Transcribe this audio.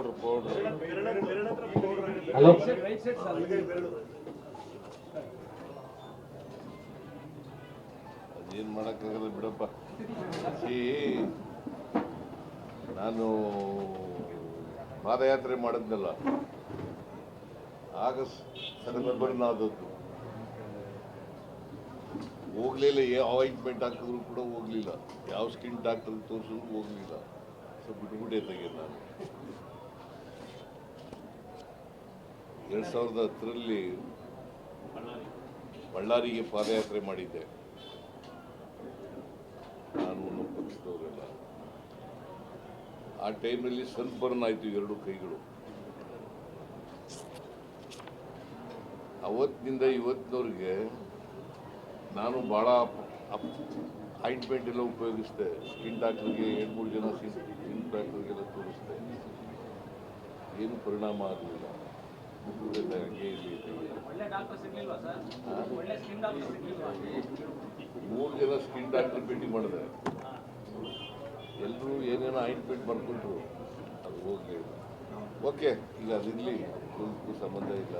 Powder powder hello ಅದೇನು ಮಾಡೋಕ್ಕಾಗಲ್ಲ ಬಿಡಪ್ಪ. ನಾನು ಪಾದಯಾತ್ರೆ ಮಾಡಿದ್ನಲ್ಲ. ಆಗ ಸೆಪ್ಟೆಂಬರ್ನಾದದ್ದು ಹೋಗ್ಲಿಲ್ಲ ಯಾವ ಆಯಿಂಟ್ಮೆಂಟ್ ಹಾಕಿದ್ರು ಕೂಡ ಹೋಗ್ಲಿಲ್ಲ. ಯಾವ ಸ್ಕಿನ್ ಡಾಕ್ಟರ್ ತೋರಿಸಿದ್ರು ಹೋಗ್ಲಿಲ್ಲ. ಸೊ ಬಿಟ್ಬಿಟ್ಟೆ ತೆಗೆ ನಾನು. ಎರಡು ಸಾವಿರದ ಹತ್ತರಲ್ಲಿ ಬಳ್ಳಾರಿಗೆ ಪಾದಯಾತ್ರೆ ಮಾಡಿದ್ದೆ. ನಾನು ಪಕ್ಷದವರೆಲ್ಲ. ಆ ಟೈಮಲ್ಲಿ ಸನ್ಬರ್ನ್ ಆಯಿತು ಎರಡು ಕೈಗಳು. ಅವತ್ತಿನಿಂದ ಇವತ್ತಿನವ್ರಿಗೆ ನಾನು ಭಾಳ ಆಯಿಂಟ್ಮೆಂಟ್ ಎಲ್ಲ ಉಪಯೋಗಿಸಿದೆ. ಸ್ಕಿನ್ ಡಾಕ್ಟ್ರಿಗೆ ಎರಡು ಮೂರು ಜನ ಸ್ಕಿನ್ ಡಾಕ್ಟ್ರಿಗೆಲ್ಲ ತೋರಿಸಿದೆ. ಏನು ಪರಿಣಾಮ ಆಗಲಿಲ್ಲ. ಮೂರು ಜನ ಸ್ಕಿನ್ ಡಾಕ್ಟರ್ ಭೇಟಿ ಮಾಡಿದೆ ಎಲ್ಲರೂ ಏನೇನೋ ಆಯಿಂಟ್ಮೆಂಟ್ ಮಾಡಿಕೊಂಡ್ರು, ಅದು ಹೋಗಿ ಓಕೆ, ಈಗ ಅದಿರಲಿ ಸಂಬಂಧ ಇಲ್ಲ.